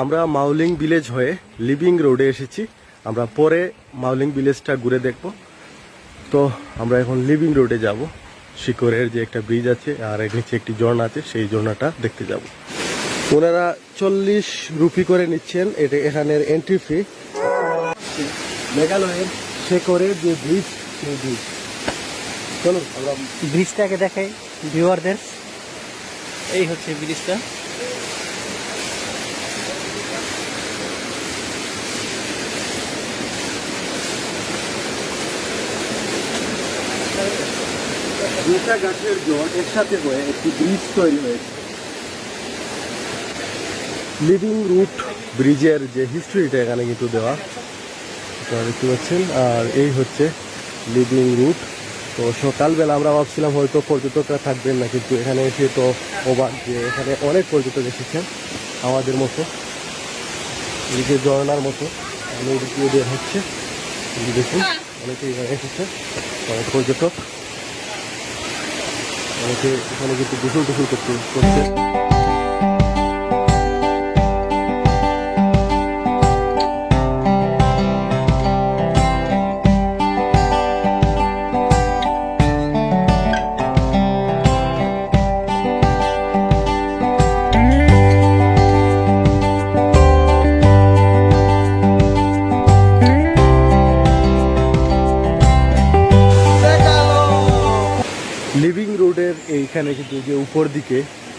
আমরা মাউলিং ভিলেজ হয়ে লিভিং রোডে এসেছি। আমরা পরে মাউলিং ভিলেজটা ঘুরে দেখব। তো আমরা এখন লিভিং রোডে যাব। শিকরের যে একটা ব্রিজ আছে আর এর নিচে একটি ঝর্ণা আছে, সেই ঝর্ণাটা দেখতে যাব। ওনারা চল্লিশ রুপি করে নিচ্ছেন। এটা এখানের এন্ট্রি ফি মেঘালয়ের শেকরের যে ব্রিজ, সেই ব্রিজ। চলুন, আমরা ব্রিজটাকে দেখাই ভিউয়ারদের। এই হচ্ছে ব্রিজটা। দুটা গাছের জল একসাথে হয়ে একটি ব্রিজ তৈরি হয়েছে। লিভিং রুট ব্রিজের যে হিস্ট্রিটা এখানে কিন্তু দেওয়া, আপনারা দেখতে পাচ্ছেন, আর এই হচ্ছে লিভিং রুট তো সকালবেলা আমরা ভাবছিলাম হয়তো পর্যটকরা থাকবেন না, কিন্তু এখানে এসে তো অবাক যে এখানে অনেক পর্যটক এসেছেন আমাদের মতো এদিকে ঝর্ণার মতো। আমি এদিক হচ্ছে। দেখুন অনেকে এখানে এসেছে, অনেক পর্যটক। অনেকে এখানে কিন্তু গোসল টোসল করতে করছে লিভিং রোডের এইখানে কিন্তু যে উপর দিকে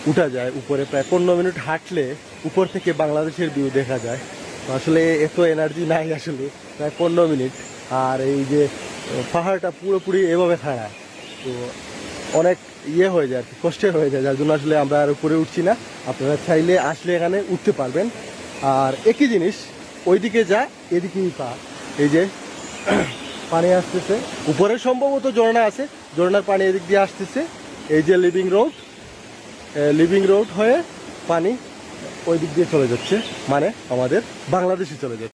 উঠা যায়, উপরে প্রায় পনেরো মিনিট হাঁটলে উপর থেকে বাংলাদেশের ভিউ দেখা যায়। আসলে এত এনার্জি নাই আসলে, প্রায় পনেরো মিনিট। আর এই যে পাহাড়টা পুরোপুরি এভাবে খাড়া, তো অনেক ইয়ে হয়ে যায় আর কি কষ্টের হয়ে যায়। যার জন্য আসলে আমরা আর উপরে উঠছি না। আপনারা চাইলে আসলে এখানে উঠতে পারবেন। আর একই জিনিস, ওইদিকে যা, এদিকেই পা। এই যে পানি আসতেছে। উপরে সম্ভবত ঝর্ণা আছে, ঝর্ণার পানি এদিক দিয়ে আসতেছে। এই যে লিভিং রোড লিভিং রোড হয়ে পানি ওই দিক দিয়ে চলে যাচ্ছে মানে আমাদের বাংলাদেশে চলে যাচ্ছে।